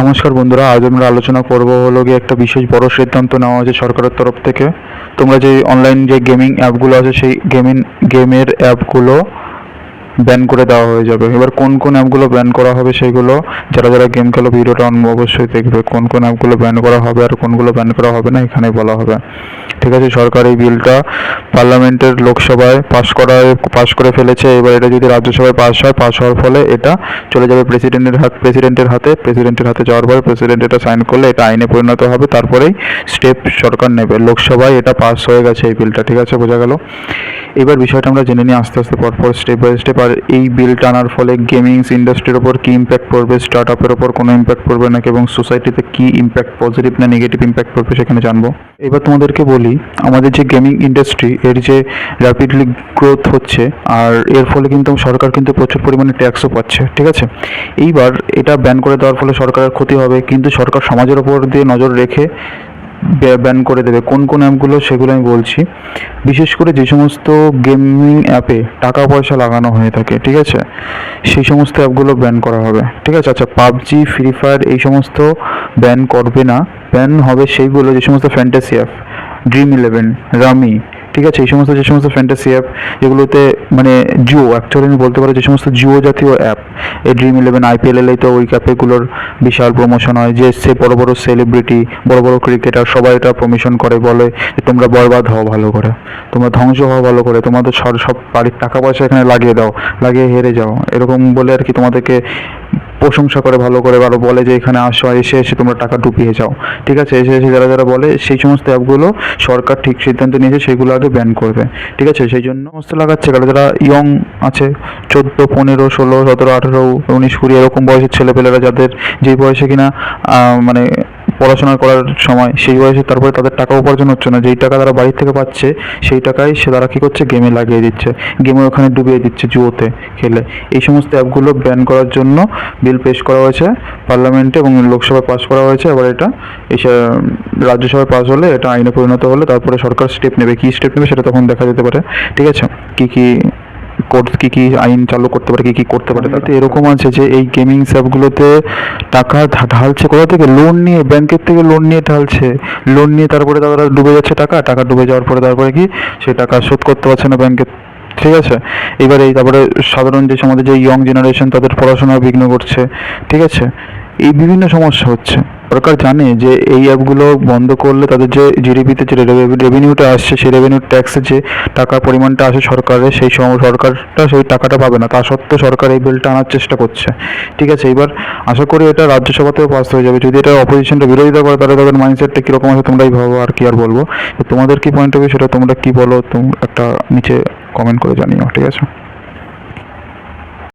নমস্কার বন্ধুরা, আজ আমরা আলোচনা করব হলো গিয়ে একটা বিশেষ বড় সিদ্ধান্ত নেওয়া হয়েছে সরকারের তরফ থেকে। তোমরা যে অনলাইন যে গেমিং অ্যাপগুলো আছে, সেই গেমিং গেমের অ্যাপগুলো ব্যান করে দেওয়া হয়ে যাবে। এবার কোন কোন অ্যাপগুলো ব্যান করা হবে সেইগুলো যারা যারা গেম খেলো ভিডিওটা অন- অবশ্যই দেখবে কোন কোন অ্যাপগুলো ব্যান করা হবে আর কোনগুলো ব্যান করা হবে না এখানে বলা হবে। ঠিক আছে, সরকার এই বিলটা পার্লামেন্টের লোকসভায় পাস করা পাস করে ফেলেছে। এবার এটা যদি রাজ্যসভায় পাস হয় পাস হওয়ার ফলে এটা চলে যাবে প্রেসিডেন্টের হাত প্রেসিডেন্টের হাতে। প্রেসিডেন্টের হাতে যাওয়ার পরে প্রেসিডেন্ট এটা সাইন করলে এটা আইনে পরিণত হবে। তারপরেই স্টেপ সরকার নেবে। লোকসভায় এটা পাস হয়ে গেছে এই বিলটা ঠিক আছে, বোঝা গেল? এবার বিষয়টা আমরা জেনে নিই আস্তে আস্তে পরপর স্টেপ বাই স্টেপ আর এই বিলটা আনার ফলে গেমিংস ইন্ডাস্ট্রির ওপর কী ইম্প্যাক্ট পড়বে স্টার্ট আপের ওপর কোনো ইম্প্যাক্ট পড়বে নাকি এবং সোসাইটিতে কী ইম্প্যাক্ট পজিটিভ না নেগেটিভ ইম্প্যাক্ট পড়বে সেখানে জানব। এবার তোমাদেরকে বলি, আমাদের যে গেমিং ইন্ডাস্ট্রি এর যে র্যাপিডলি গ্রোথ হচ্ছে, আর এর ফলে কিন্তু সরকার কিন্তু প্রচুর পরিমাণে ট্যাক্সও পাচ্ছে, ঠিক আছে? এইবার এটা ব্যান করে দেওয়ার ফলে সরকারের ক্ষতি হবে, কিন্তু সরকার সমাজের ওপর দিয়ে নজর রেখে ব্যান করে দেবে। কোন কোন অ্যাপগুলো সেগুলো আমি বলছি। বিশেষ করে যে সমস্ত গেমিং অ্যাপে টাকা পয়সা লাগানো হয়ে থাকে, ঠিক আছে? সেই সমস্ত অ্যাপগুলো ব্যান করা হবে, ঠিক আছে? আচ্ছা পাবজি ফ্রি ফায়ার এই সমস্ত ব্যান করবে না। ব্যান হবে সেইগুলো যে সমস্ত fantasy app Dream Eleven rummy ঠিক আছে, এই সমস্ত যে সমস্ত ফ্যান্টাসি অ্যাপ যেগুলোতে মানে জিও অ্যাকচুয়ালি আমি বলতে পারি যে সমস্ত জিও জাতীয় অ্যাপ এই ড্রিম ইলেভেন আইপিএল এলেই তো ওই ক্যাপেগুলোর বিশাল প্রমোশন হয়। যে সে বড় বড় সেলিব্রিটি বড় বড় ক্রিকেটার সবাই এটা প্রমোশন করে, বলে যে তোমরা বরবাদ হও ভালো করে, তোমরা ধ্বংস হও ভালো করে, তোমাদের সব বাড়ির টাকা পয়সা এখানে লাগিয়ে দাও, লাগিয়ে হেরে যাও। এরকম বলে আর কি তোমাদেরকে প্রশংসা করে, ভালো করে ভালো বলে যে এখানে আসো, এসে এসে তোমরা টাকা ডুবিয়ে যাও। ঠিক আছে? এসে এসে যারা যারা বলে, সেই সমস্ত অ্যাপগুলো সরকার ঠিক সিদ্ধান্ত নিয়েছে, সেগুলো আগে ব্যান করবে। ঠিক আছে? সেই জন্য সমস্ত লাগাচ্ছে। কারণ যারা ইয়ং আছে, চোদ্দ, পনেরো, ষোলো, সতেরো, আঠেরো, উনিশ, কুড়ি, এরকম বয়সের ছেলেপেলেরা, যাদের যে বয়সে কিনা মানে পড়াশোনা করার সময় সেই বয়সে তারপরে তাদের টাকা উপার্জন হচ্ছে না। যেই টাকা তারা বাড়ি থেকে পাচ্ছে, সেই টাকাই সে তারা কী করছে? গেমে লাগিয়ে দিচ্ছে। গেমে ওখানে ডুবিয়ে দিচ্ছে জুয়োতে খেলে। এই সমস্ত অ্যাপগুলো ব্যান করার জন্য বিল পেশ করা হয়েছে পার্লামেন্টে এবং লোকসভায় পাস করা হয়েছে। এবার এটা এসে রাজ্যসভায় পাস হলে এটা আইনে পরিণত হলে তারপরে সরকার স্টেপ নেবে। কী স্টেপ নেবে সেটা তখন দেখা যেতে পারে। ঠিক আছে? কী কী কোর্ট কী কী আইন চালু করতে পারে, কী কী করতে পারে তাতে এরকম আছে যে এই গেমিং অ্যাপগুলোতে টাকা ঢালছে কোথা থেকে? লোন নিয়ে ব্যাংকের থেকে লোন নিয়ে ঢালছে। লোন নিয়ে তারপরে তারা ডুবে যাচ্ছে টাকা টাকা ডুবে যাওয়ার পরে তারপরে কি? সে টাকা শোধ করতে পারছে না ব্যাংকের ঠিক আছে? এবারে এই তারপরে সাধারণ যে আমাদের যে ইয়ং জেনারেশন তাদের পড়াশোনা বিঘ্ন করছে। ঠিক আছে? এই বিভিন্ন সমস্যা হচ্ছে। সরকার জানে যে এই অ্যাপগুলো বন্ধ করলে তাদের যে জিডিপিতে যে রেভিনিউটা আসছে সেই রেভিনিউ ট্যাক্সের যে টাকার পরিমাণটা আসে সরকারের সেই সম- সরকারটা সেই টাকাটা পাবে না। তা সত্ত্বেও সরকার এই বিলটা আনার চেষ্টা করছে। ঠিক আছে, এবার আশা করি এটা রাজ্যসভাতেও পাস হয়ে যাবে। যদি এটা অপোজিশনটা বিরোধিতা করে, তাহলে তাদের মাইন্ডসেটটা কীরকম আছে, তোমরাই ভাবো আর কি আর বলব। তোমাদের কি পয়েন্ট অফ ভিউ সেটা তোমরা কি বলো একটা নিচে কমেন্ট করে জানিও, ঠিক আছে?